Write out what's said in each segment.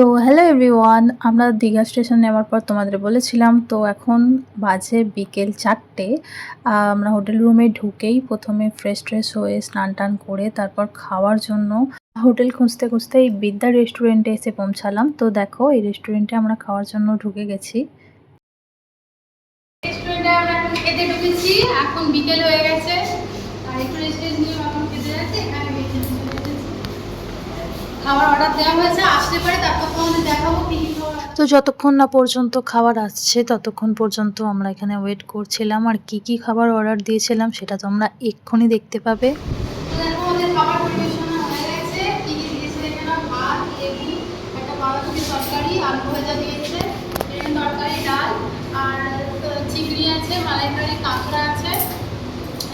তো hello everyone আমরা Digha station নেওয়ার পর তোমাদের বলেছিলাম, তো এখন বাজে বিকেল চারটে। আমরা হোটেল রুমে ঢুকেই প্রথমে ফ্রেশ ট্রেশ হয়ে স্নান টান করে তারপর খাওয়ার জন্য হোটেল খুঁজতে খুঁজতে এই বিদ্যা রেস্টুরেন্টে এসে পৌঁছালাম। তো দেখো, এই রেস্টুরেন্টে আমরা খাওয়ার জন্য ঢুকে গেছি। এখানে বিকেল হয়ে গেছে। খাবার অর্ডার দেওয়া হয়েছে আসতে পারে তারপর তোমাদের দেখাবো কি কি তো যতক্ষণ না পর্যন্ত খাবার আসছে ততক্ষণ পর্যন্ত আমরা এখানে ওয়েট করছিলাম আর কি কি খাবার অর্ডার দিয়েছিলাম সেটা তোমরা এক্ষুনি দেখতে পাবে।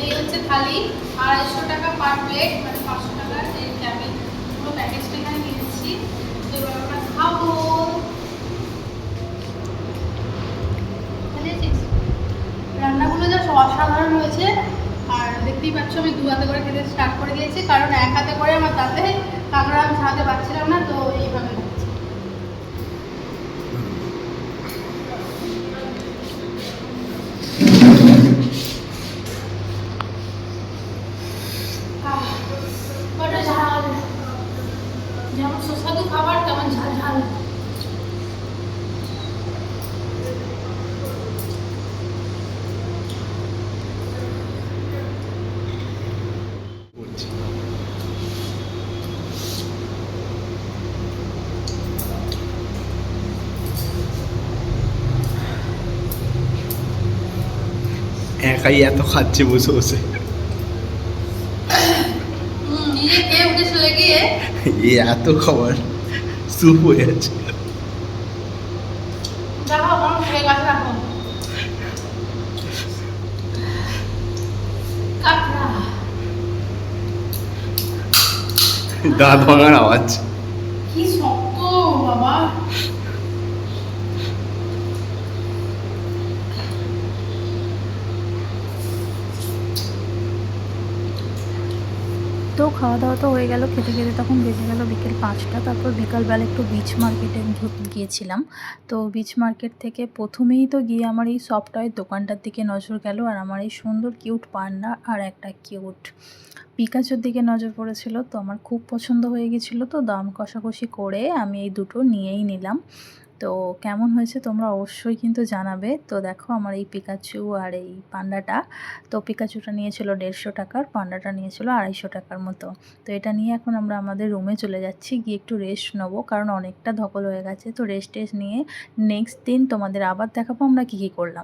এই হচ্ছে থালি আড়াইশো টাকা পার প্লেট মানে পাঁচশো টাকা এই পুরো প্যাকেজটা এখানে তো এবার আমরা খাব? রান্নাগুলো যা অসাধারণ হয়েছে। আর দেখতেই পাচ্ছ আমি দু হাতে করে খেতে স্টার্ট করে দিয়েছি। কারণ এক হাতে করে আমার তাতে কাঁকড়া আমি ছাড়াতে পারছিলাম না, তো একাই এত খাচ্ছে বসে বসে। এ এত খাবার স্যুপ হয়ে আছে। দাঁত ভাঙার আওয়াজ। কি তো খাওয়া দাওয়া তো হয়ে গেল, খেতে খেতে তখন বেজে গেল বিকেল পাঁচটা। তারপর বিকালবেলা একটু বিচ মার্কেটে গিয়েছিলাম। তো বিচ মার্কেট থেকে প্রথমেই তো গিয়ে আমার এই সফটওয়্যার দোকানটার দিকে নজর গেল আর আমার এই সুন্দর কিউট পান্ডা আর একটা কিউট পিকাচোর দিকে নজর পড়েছিল। তো আমার খুব পছন্দ হয়ে গেছিল তো দাম কষাকষি করে আমি এই দুটো নিয়েই নিলাম। তো কেমন হয়েছে তোমরা অবশ্যই কিন্তু জানাবে। তো দেখো আমার এই পিকাচু আর এই পান্ডাটা, তো পিকাচুটা নিয়েছিল দেড়শো টাকার, পান্ডাটা নিয়েছিল আড়াইশো টাকার মতো। তো এটা নিয়ে এখন আমরা আমাদের রুমে চলে যাচ্ছি, গিয়ে একটু রেস্ট নেব, কারণ অনেকটা ধকল হয়ে গেছে। তো রেস্ট টেস্ট নিয়ে নেক্সট দিন তোমাদের আবার দেখাবো আমরা কী কী করলাম।